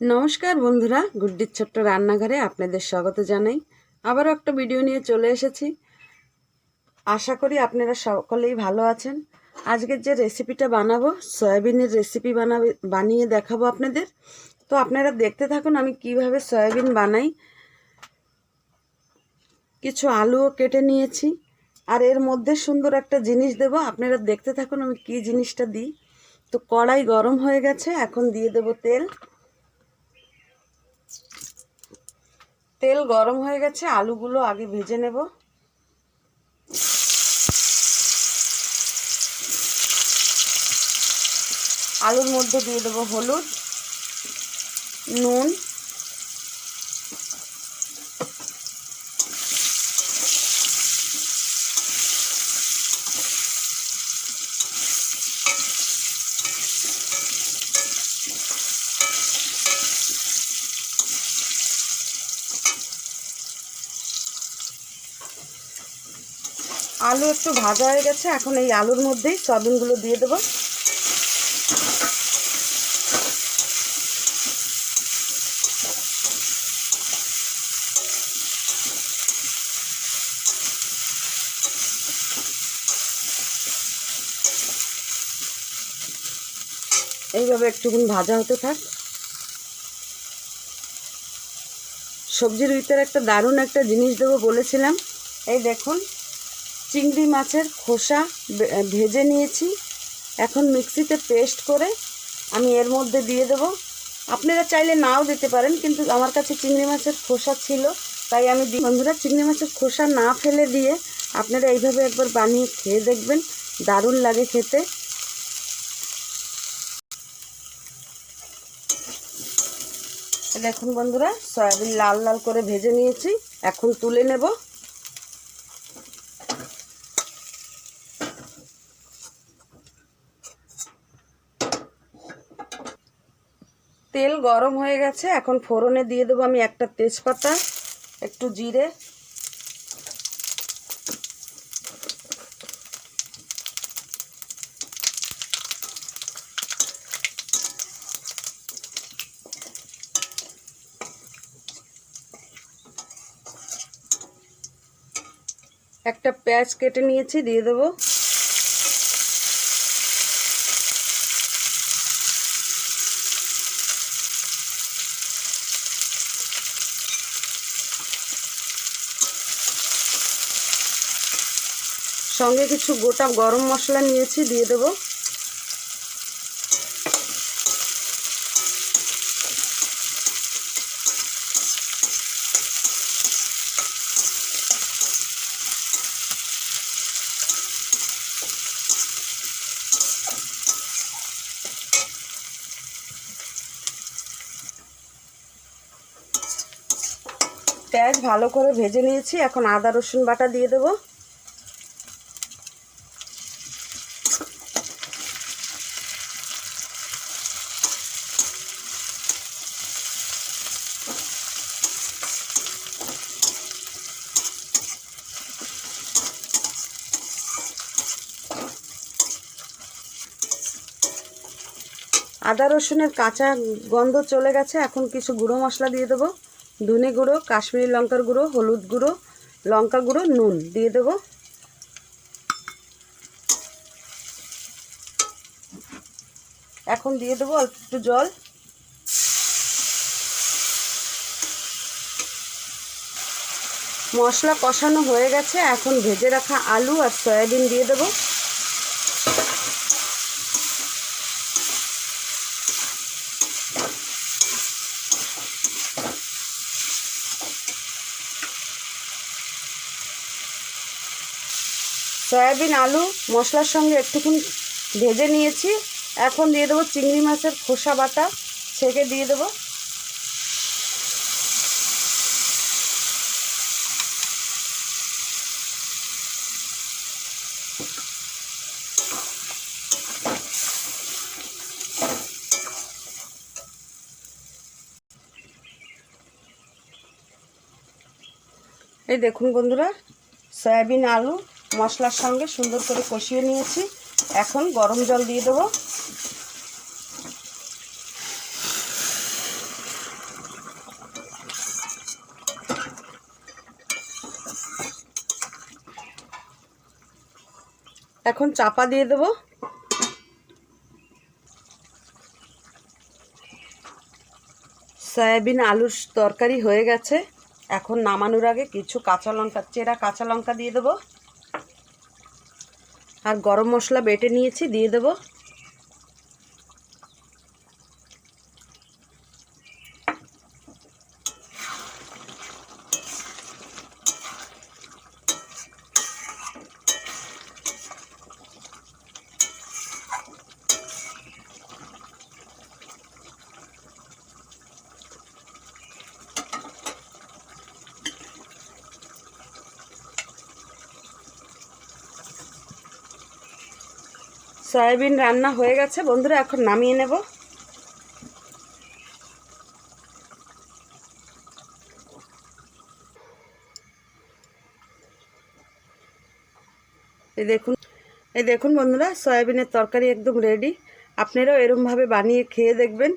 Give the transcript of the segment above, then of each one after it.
নমস্কার বন্ধুরা, গুড্ডির ছোট্ট রান্নাঘরে আপনাদের স্বাগত জানাই। আবারও একটা ভিডিও নিয়ে চলে এসেছি। আশা করি আপনারা সকলেই ভালো আছেন। আজকের যে রেসিপিটা বানাবো, সয়াবিনের রেসিপি বানাবে, বানিয়ে দেখাবো আপনাদের। তো আপনারা দেখতে থাকুন আমি কীভাবে সয়াবিন বানাই। কিছু আলুও কেটে নিয়েছি। আর এর মধ্যে সুন্দর একটা জিনিস দেব। আপনারা দেখতে থাকুন আমি কি জিনিসটা দিই। তো কড়াই গরম হয়ে গেছে, এখন দিয়ে দেব তেল। তেল গরম হয়ে গেছে আলুগুলো আগে ভেজে নেব। আলুর মধ্যে দিয়ে দেবো হলুদ নুন আলু একটু ভাজা হয়ে গেছে, এখন এই আলুর মধ্যেই সয়াবিনগুলো দিয়ে দেবো। এইভাবে একটুখানি ভাজা হতে থাক। সবজির ভিতরে একটা দারুণ একটা জিনিস দেবো বলেছিলাম। এই দেখুন চিংড়ি মাছের খোসা ভেজে নিয়েছি। এখন মিক্সিতে পেস্ট করে আমি এর মধ্যে দিয়ে দেব। আপনারা চাইলে নাও দিতে পারেন, কিন্তু আমার কাছে চিংড়ি মাছের খোসা ছিল, তাই আমি বন্ধুরা, চিংড়ি মাছের খোসা না ফেলে দিয়ে আপনারা এইভাবে একবার বানিয়ে খেয়ে দেখবেন। দারুণ লাগে খেতে। দেখুন বন্ধুরা, সয়াবিন লাল লাল করে ভেজে নিয়েছি। এখন তুলে নেব। তেল গরম হয়ে গেছে, এখন ফোড়নে দিয়ে দেবো আমি একটা তেজপাতা, একটু জিরে। একটা পেঁয়াজ কেটে নিয়েছি, দিয়ে দেবো। সঙ্গে কিছু গোটা গরম মশলা নিয়েছি, দিয়ে দেবো। পেঁয়াজ ভালো করে ভেজে নিয়েছি, এখন আদা রসুন বাটা দিয়ে দেবো। আদা রসুনের কাঁচা গন্ধ চলে গেছে। এখন কিছু গুঁড়ো মশলা দিয়ে দেবো। ধনে গুঁড়ো, কাশ্মীরি লঙ্কার গুঁড়ো, হলুদ গুঁড়ো, লঙ্কা গুঁড়ো, নুন দিয়ে দেবো। এখন দিয়ে দেবো অল্প একটু জল। মশলা কষানো হয়ে গেছে। এখন ভেজে রাখা আলু আর সয়াবিন দিয়ে দেবো। সয়াবিন, আলু, মশলার সঙ্গে একটুখানি ভেজে নিয়েছি। এখন দিয়ে দেবো চিংড়ি মাছের খোসা বাটা, ছেঁকে দিয়ে দেবো। এই দেখুন বন্ধুরা, সয়াবিন, আলু মশলার সঙ্গে সুন্দর করে কষিয়ে নিয়েছি। এখন গরম জল দিয়ে দেবো। এখন চাপা দিয়ে দেব। সয়াবিন আলুর তরকারি হয়ে গেছে। এখন নামানোর আগে কিছু কাঁচা লঙ্কা, চেরা কাঁচা লঙ্কা দিয়ে দেবো। আর গরম মশলা বেটে নিয়েছি দিয়ে দেবো। সয়াবিন রান্না হয়ে গেছে। বন্ধুরা, এখন নামিয়ে নেব। এই দেখুন এই দেখুন বন্ধুরা, সয়াবিনের তরকারি একদম রেডি আপনারাও এরমভাবে বানিয়ে খেয়ে দেখবেন।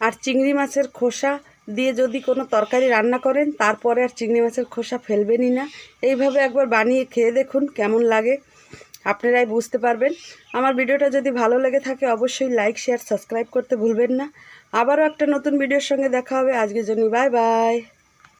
আর চিংড়ি মাছের খোসা দিয়ে যদি কোনো তরকারি রান্না করেন, তারপরে আর চিংড়ি মাছের খোসা ফেলবেনই না। এইভাবে একবার বানিয়ে খেয়ে দেখুন কেমন লাগে। আপনারাই বুঝতে পারবেন। আমার ভিডিওটা যদি ভালো লেগে থাকে, অবশ্যই লাইক শেয়ার সাবস্ক্রাইব করতে ভুলবেন না। আবারও একটা নতুন ভিডিওর সঙ্গে দেখা হবে। আজকের জন্য বাই বাই